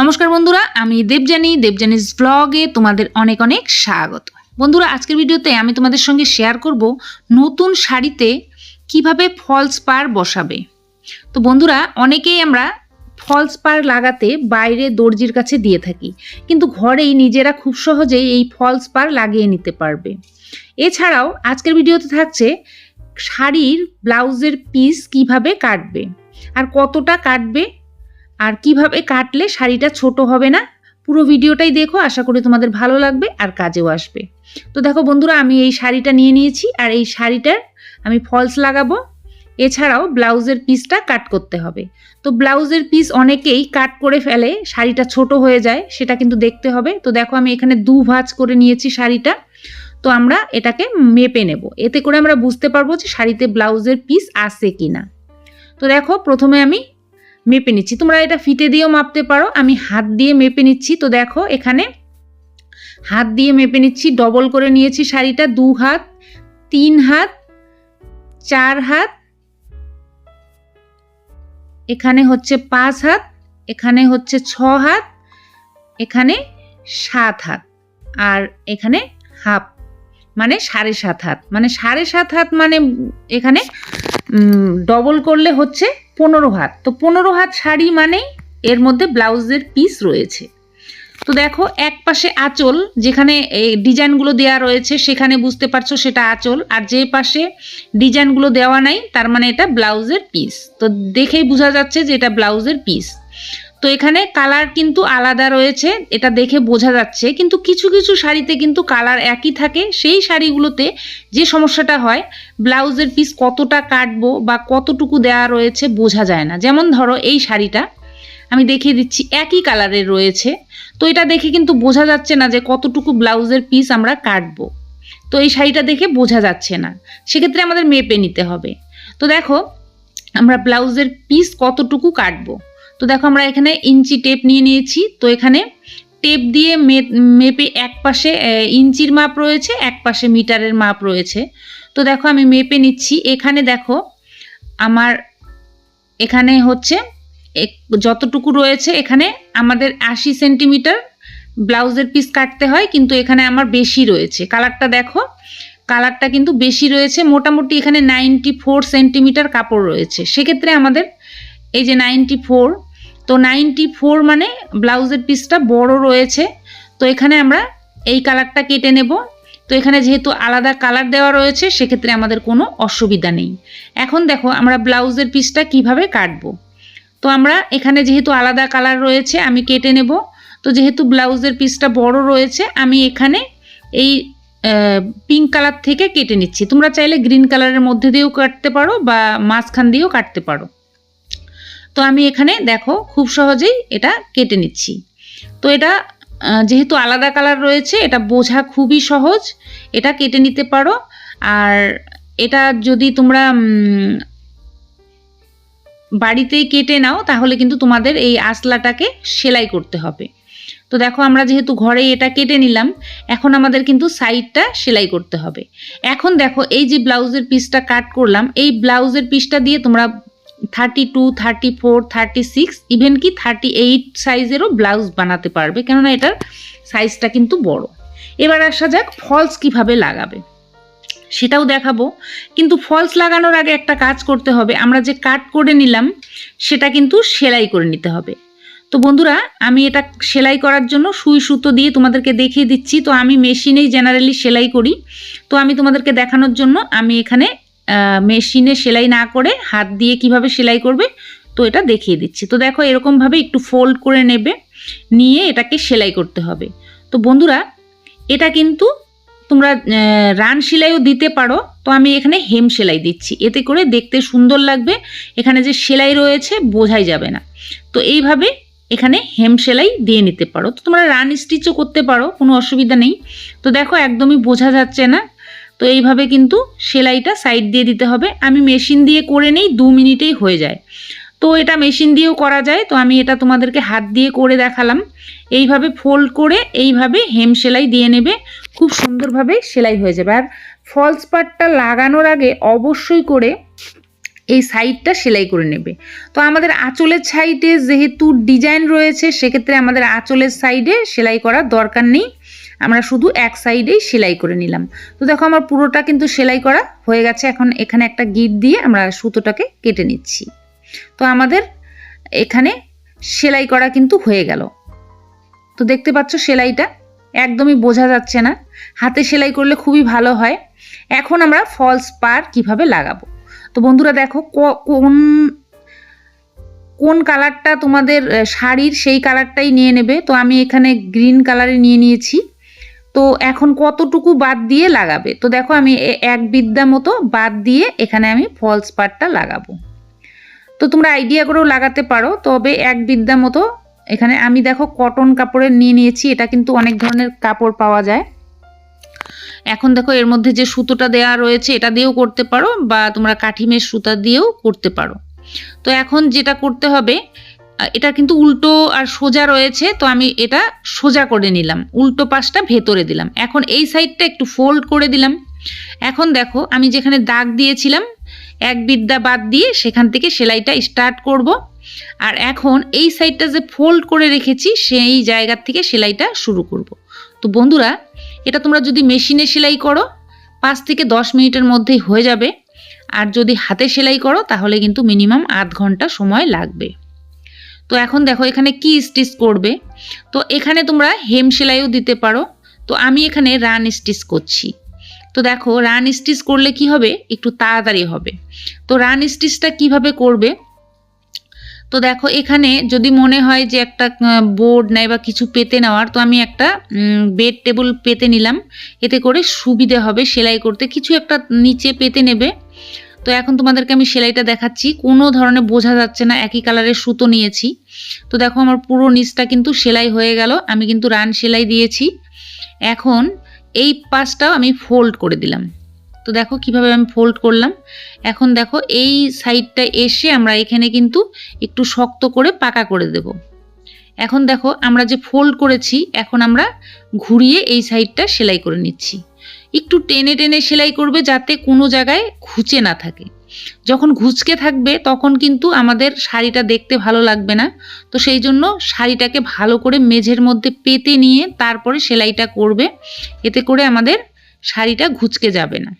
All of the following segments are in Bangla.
নমস্কার বন্ধুরা, আমি দেবজানি দেবজানিস ব্লগে তোমাদের অনেক অনেক স্বাগত। বন্ধুরা, আজকের ভিডিওতে আমি তোমাদের সঙ্গে শেয়ার করব নতুন শাড়িতে কীভাবে ফলস পার বসাবে। তো বন্ধুরা, অনেকেই আমরা ফলস পার লাগাতে বাইরে দর্জির কাছে দিয়ে থাকি, কিন্তু ঘরেই নিজেরা খুব সহজেই এই ফলস পার লাগিয়ে নিতে পারবে। এছাড়াও আজকের ভিডিওতে থাকছে শাড়ির ব্লাউজের পিস কীভাবে কাটবে, আর কতটা কাটবে আর কীভাবে কাটলে শাড়িটা ছোট হবে না? পুরো ভিডিওটাই দেখো, আশা করি তোমাদের ভালো লাগবে আর কাজেও আসবে। তো দেখো বন্ধুরা, আমি এই শাড়িটা নিয়ে নিয়েছি আর এই শাড়িটার আমি ফলস লাগাবো। এছাড়াও ব্লাউজের পিসটা কাট করতে হবে। তো ব্লাউজের পিস অনেকেই কাট করে ফেলে, শাড়িটা ছোট হয়ে যায়, সেটা কিন্তু দেখতে হবে। তো দেখো আমি এখানে দু ভাঁজ করে নিয়েছি শাড়িটা। তো আমরা এটাকে মেপে নেব। এতে করে আমরা বুঝতে পারব যে শাড়িতে ব্লাউজের পিস আছে কি না তো দেখো, প্রথমে আমি মেপে নিচ্ছি। তোমরা এটা ফিতে দিয়েও মাপতে পারো। আমি হাত দিয়ে মেপে নিচ্ছি। তো দেখো এখানে হাত দিয়ে মেপে নিচ্ছি। ডবল করে নিয়েছি শাড়িটা। দু হাত, তিন হাত, চার হাত, এখানে হচ্ছে পাঁচ হাত, এখানে হচ্ছে ছ হাত, এখানে সাত হাত আর এখানে হাফ মানে সাড়ে সাত হাত। মানে সাড়ে সাত হাত মানে এখানে ডবল করলে হচ্ছে পনেরো হাত। তো পনেরো হাত শাড়ি মানেই এর মধ্যে ব্লাউজের পিস রয়েছে। তো দেখো, এক পাশে আঁচল, যেখানে এই ডিজাইনগুলো দেওয়া রয়েছে, সেখানে বুঝতে পারছ সেটা আঁচল। আর যে পাশে ডিজাইনগুলো দেওয়া নাই, তার মানে এটা ব্লাউজের পিস তো দেখেই বোঝা যাচ্ছে যে এটা ব্লাউজের পিস তো এখানে কালার কিন্তু আলাদা রয়েছে, এটা দেখে বোঝা যাচ্ছে। কিন্তু কিছু কিছু শাড়িতে কিন্তু কালার একই থাকে। সেই শাড়িগুলোতে যে সমস্যাটা হয়, ব্লাউজের পিস কতটা কাটবো বা কতটুকু দেওয়া রয়েছে বোঝা যায় না। যেমন ধরো এই শাড়িটা, আমি দেখিয়ে দিচ্ছি, একই কালারের রয়েছে। তো এটা দেখে কিন্তু বোঝা যাচ্ছে না যে কতটুকু ব্লাউজের পিস আমরা কাটবো। তো এই শাড়িটা দেখে বোঝা যাচ্ছে না। সেক্ষেত্রে আমাদের মেপে নিতে হবে। তো দেখো, আমরা ব্লাউজের পিস কতটুকু কাটবো? তো দেখো আমরা এখানে ইঞ্চি টেপ নিয়ে নিয়েছি। তো এখানে টেপ দিয়ে মেপে এক পাশে ইঞ্চির মাপ রয়েছে, এক পাশে মিটারের মাপ রয়েছে। তো দেখো আমি মেপে নিচ্ছি। এখানে দেখো আমার, এখানে হচ্ছে যতটুকু রয়েছে এখানে আমাদের আশি সেন্টিমিটার ব্লাউজের পিস কাটতে হয়, কিন্তু এখানে আমার বেশি রয়েছে। কালারটা দেখো, কালারটা কিন্তু বেশি রয়েছে। মোটামুটি এখানে নাইনটি ফোর সেন্টিমিটার কাপড় রয়েছে। সেক্ষেত্রে আমাদের এই যে নাইনটি ফোর তো নাইনটি ফোর মানে ব্লাউজের পিসটা বড় রয়েছে। তো এখানে আমরা এই কালারটা কেটে নেব। তো এখানে যেহেতু আলাদা কালার দেওয়া রয়েছে, সেক্ষেত্রে আমাদের কোনো অসুবিধা নেই। এখন দেখো আমরা ব্লাউজের পিসটা কীভাবে কাটবো। তো আমরা এখানে যেহেতু আলাদা কালার রয়েছে, আমি কেটে নেব। তো যেহেতু ব্লাউজের পিসটা বড় রয়েছে, আমি এখানে এই পিঙ্ক কালার থেকে কেটে নিচ্ছি। তোমরা চাইলে গ্রিন কালারের মধ্যে দিয়েও কাটতে পারো বা মাঝখান দিয়েও কাটতে পারো। তো আমি এখানে দেখো খুব সহজেই এটা কেটে নিচ্ছি। তো এটা যেহেতু আলাদা কালার রয়েছে, এটা বোঝা খুবই সহজ। এটা কেটে নিতে পারো। আর এটা যদি তোমরা বাড়িতেই কেটে নাও, তাহলে কিন্তু তোমাদের এই আসলাটাকে সেলাই করতে হবে। তো দেখো আমরা যেহেতু ঘরে এটা কেটে নিলাম, এখন আমাদের কিন্তু সাইডটা সেলাই করতে হবে। এখন দেখো এই যে ব্লাউজের পিসটা কাট করলাম, এই ব্লাউজের পিসটা দিয়ে তোমরা thirty two thirty four thirty six even কি থার্টি এইট সাইজেরও ব্লাউজ বানাতে পারবে। কেননা এটার সাইজটা কিন্তু বড়। এবার আসা যাক ফলস কীভাবে লাগাবে। সেটাও দেখাবো। কিন্তু ফলস লাগানোর আগে একটা কাজ করতে হবে। আমরা যে কাট করে নিলাম, সেটা কিন্তু সেলাই করে নিতে হবে। তো বন্ধুরা, আমি এটা সেলাই করার জন্য সুই সুতো দিয়ে তোমাদেরকে দেখিয়ে দিচ্ছি। তো আমি মেশিনেই জেনারেলি সেলাই করি। তো আমি তোমাদেরকে দেখানোর জন্য আমি এখানে মেশিনে সেলাই না করে হাত দিয়ে কীভাবে সেলাই করবে, তো এটা দেখিয়ে দিচ্ছি। তো দেখো এরকমভাবে একটু ফোল্ড করে নেবে, নিয়ে এটাকে সেলাই করতে হবে। তো বন্ধুরা, এটা কিন্তু তোমরা রান সেলাইও দিতে পারো। তো আমি এখানে হেম সেলাই দিচ্ছি। এতে করে দেখতে সুন্দর লাগবে, এখানে যে সেলাই রয়েছে বোঝাই যাবে না। তো এইভাবে এখানে হেম সেলাই দিয়ে নিতে পারো। তো তোমরা রান স্টিচও করতে পারো, কোনো অসুবিধা নেই। তো দেখো একদমই বোঝা যাচ্ছে না তো এইভাবে কিন্তু সেলাইটা সাইড দিয়ে দিতে হবে। আমি মেশিন দিয়ে করে নেই, দু মিনিটেই হয়ে যায়। তো এটা মেশিন দিয়েও করা যায়। তো আমি এটা তোমাদেরকে হাত দিয়ে করে দেখালাম। এইভাবে ফোল্ড করে এইভাবে হেম সেলাই দিয়ে নেবে। খুব সুন্দরভাবে সেলাই হয়ে যাবে। আর ফলস পার্টটা লাগানোর আগে অবশ্যই করে এই সাইডটা সেলাই করে নেবে। তো আমাদের আঁচলের সাইডে যেহেতু ডিজাইন রয়েছে, সেক্ষেত্রে আমাদের আঁচলের সাইডে সেলাই করার দরকার নেই। আমরা শুধু এক সাইডেই সেলাই করে নিলাম। তো দেখো আমার পুরোটা কিন্তু সেলাই করা হয়ে গেছে। এখন এখানে একটা গিট দিয়ে আমরা সুতোটাকে কেটে নিচ্ছি। তো আমাদের এখানে সেলাই করা কিন্তু হয়ে গেল। তো দেখতে পাচ্ছ সেলাইটা একদমই বোঝা যাচ্ছে না। হাতে সেলাই করলে খুবই ভালো হয়। এখন আমরা ফলস পার কীভাবে লাগাবো? তো বন্ধুরা দেখো কোন কোন কালারটা তোমাদের শাড়ির সেই কালারটাই নিয়ে নেবে। তো আমি এখানে গ্রিন কালারে নিয়ে নিয়েছি। তো এখন কতটুকু বাদ দিয়ে লাগাবে? তো দেখো আমি এক বিদ্যা মতো বাদ দিয়ে এখানে আমি ফলস পারটা লাগাবো। তো তোমরা আইডিয়া করেও লাগাতে পারো, তবে এক বিদ্যা মতো এখানে আমি দেখো কটন কাপড়ের নিয়ে নিয়েছি, এটা কিন্তু অনেক ধরনের কাপড় পাওয়া যায়। এখন দেখো এর মধ্যে যে সুতোটা দেওয়া রয়েছে, এটা দিয়েও করতে পারো, বা তোমরা কাঠিমের সুতা দিয়েও করতে পারো। তো এখন যেটা করতে হবে এটা কিন্তু উল্টো আর সোজা রয়েছে, তো আমি এটা সোজা করে নিলাম। উল্টো পাশটা ভেতরে দিলাম। এখন এই সাইডটা একটু ফোল্ড করে দিলাম। এখন দেখো, আমি যেখানে দাগ দিয়েছিলাম, এক বিদ্যা বাদ দিয়ে সেখান থেকে সেলাইটা স্টার্ট করব। আর এখন এই সাইডটা যে ফোল্ড করে রেখেছি, সেই জায়গার থেকে সেলাইটা শুরু করব। তো বন্ধুরা, এটা তোমরা যদি মেশিনে সেলাই করো, পাঁচ থেকে দশ মিনিটের মধ্যেই হয়ে যাবে। আর যদি হাতে সেলাই করো, তাহলে কিন্তু মিনিমাম আধ ঘণ্টা সময় লাগবে। তো এখন দেখো এখানে কি স্টিচ করবে? তো এখানে তোমরা হেম সেলাইও দিতে পারো। তো আমি এখানে রান স্টিচ করছি। তো দেখো রান স্টিচ করলে কি হবে? একটু তাড়াতাড়ি হবে। তো রান স্টিচটা কীভাবে করবে? তো দেখো এখানে যদি মনে হয় যে একটা বোর্ড নেয় বা কিছু পেতে নেওয়ার, তো আমি একটা বেড টেবিল পেতে নিলাম। এতে করে সুবিধে হবে সেলাই করতে। কিছু একটা নিচে পেতে নেবে। তো এখন তোমাদেরকে আমি সেলাইটা দেখাচ্ছি। কোনো ধরনের বোঝা যাচ্ছে না, একই কালারের সুতো নিয়েছি। তো দেখো আমার পুরো নিচটা কিন্তু সেলাই হয়ে গেল, আমি কিন্তু রান সেলাই দিয়েছি। এখন এই পাশটাও আমি ফোল্ড করে দিলাম। তো দেখো কীভাবে আমি ফোল্ড করলাম। এখন দেখো এই সাইডটা এসে আমরা এখানে কিন্তু একটু শক্ত করে পাকা করে দেব। এখন দেখো আমরা যে ফোল্ড করেছি, এখন আমরা ঘুরিয়ে এই সাইডটা সেলাই করে নিচ্ছি। একটু টেনে টেনে সেলাই করবে যাতে কোনো জায়গায় ঘুচে না থাকে। যখন ঘুচকে থাকবে তখন কিন্তু আমাদের শাড়িটা দেখতে ভালো লাগবে না। তো সেই জন্য শাড়িটাকে ভালো করে মেঝের মধ্যে পেতে নিয়ে তারপরে সেলাইটা করবে। এতে করে আমাদের শাড়িটা ঘুচকে যাবে না।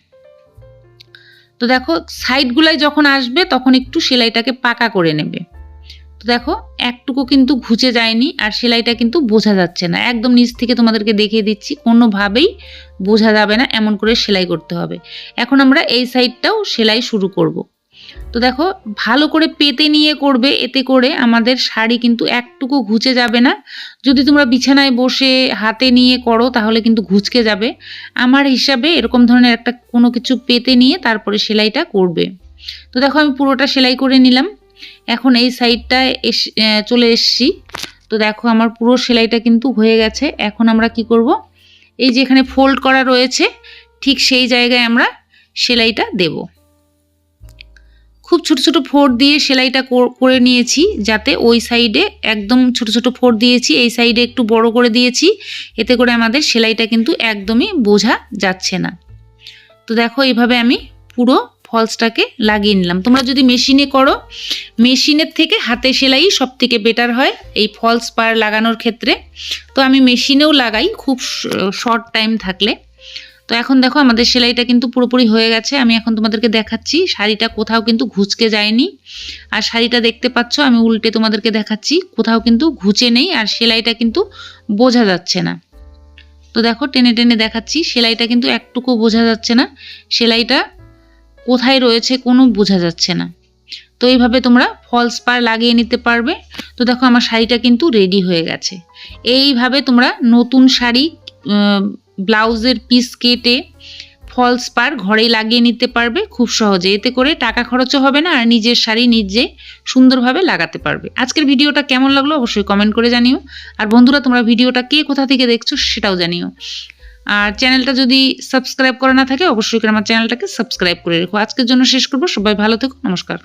তো দেখো সাইডগুলাই যখন আসবে তখন একটু সেলাইটাকে পাকা করে নেবে। দেখো, একটুকু কিন্তু ঘুচে যায়নি আর সেলাইটা কিন্তু বোঝা যাচ্ছে না। একদম নিচ থেকে তোমাদেরকে দেখিয়ে দিচ্ছি, কোনোভাবেই বোঝা যাবে না এমন করে সেলাই করতে হবে। এখন আমরা এই সাইডটাও সেলাই শুরু করব। তো দেখো, ভালো করে পেতে নিয়ে করবে, এতে করে আমাদের শাড়ি কিন্তু একটুকু ঘুচে যাবে না। যদি তোমরা বিছানায় বসে হাতে নিয়ে করো, তাহলে কিন্তু ঘুচকে যাবে। আমার হিসাবে এরকম ধরনের একটা কোনো কিছু পেতে নিয়ে তারপরে সেলাইটা করবে। তো দেখো, আমি পুরোটা সেলাই করে নিলাম। এখন এই সাইডটায় এস চলে এসছি। তো দেখো আমার পুরো সেলাইটা কিন্তু হয়ে গেছে। এখন আমরা কি করব? এই যে এখানে ফোল্ড করা রয়েছে, ঠিক সেই জায়গায় আমরা সেলাইটা দেব। খুব ছোট ছোট ফোড় দিয়ে সেলাইটা কর- নিয়েছি, যাতে ওই সাইডে একদম ছোট ছোট ফোড় দিয়েছি, এই সাইডে একটু বড় করে দিয়েছি, এতে করে আমাদের সেলাইটা কিন্তু একদমই বোঝা যাচ্ছে না। তো দেখো এইভাবে আমি পুরো ফলসটাকে লাগিয়ে নিলাম। তোমরা যদি মেশিনে করো মেশিনের থেকে হাতে সেলাই সব থেকে বেটার হয় এই ফলস পার লাগানোর ক্ষেত্রে। তো আমি মেশিনেও লাগাই, খুব শর্ট টাইম থাকলে। তো এখন দেখো আমাদের সেলাইটা কিন্তু পুরোপুরি হয়ে গেছে। আমি এখন তোমাদেরকে দেখাচ্ছি, শাড়িটা কোথাও কিন্তু ঘুচকে যায়নি। আর শাড়িটা দেখতে পাচ্ছ, আমি উল্টে তোমাদেরকে দেখাচ্ছি, কোথাও কিন্তু ঘুচে নেই আর সেলাইটা কিন্তু বোঝা যাচ্ছে না। তো দেখো টেনে টেনে দেখাচ্ছি, সেলাইটা কিন্তু একটুকু বোঝা যাচ্ছে না। সেলাইটা কোথায় রয়েছে কোনো বোঝা যাচ্ছে না। তো এইভাবে তোমরা ফলস পার লাগিয়ে নিতে পারবে। তো দেখো আমার শাড়িটা কিন্তু রেডি হয়ে গেছে। এইভাবে তোমরা নতুন শাড়ি ব্লাউজের পিস কেটে ফলস পার ঘরেই লাগিয়ে নিতে পারবে খুব সহজে। এতে করে টাকা খরচও হবে না আর নিজের শাড়ি নিজে সুন্দরভাবে লাগাতে পারবে। আজকের ভিডিওটা কেমন লাগল অবশ্যই কমেন্ট করে জানিও। আর বন্ধুরা, তোমরা ভিডিওটা কে কোথা থেকে দেখছ সেটাও জানিও। আর চ্যানেলটা যদি সাবস্ক্রাইব করা না থাকে, অবশ্যই আমার চ্যানেলটাকে সাবস্ক্রাইব করে রেখো। আজকের জন্য শেষ করব। সবাই ভালো থেকো। নমস্কার।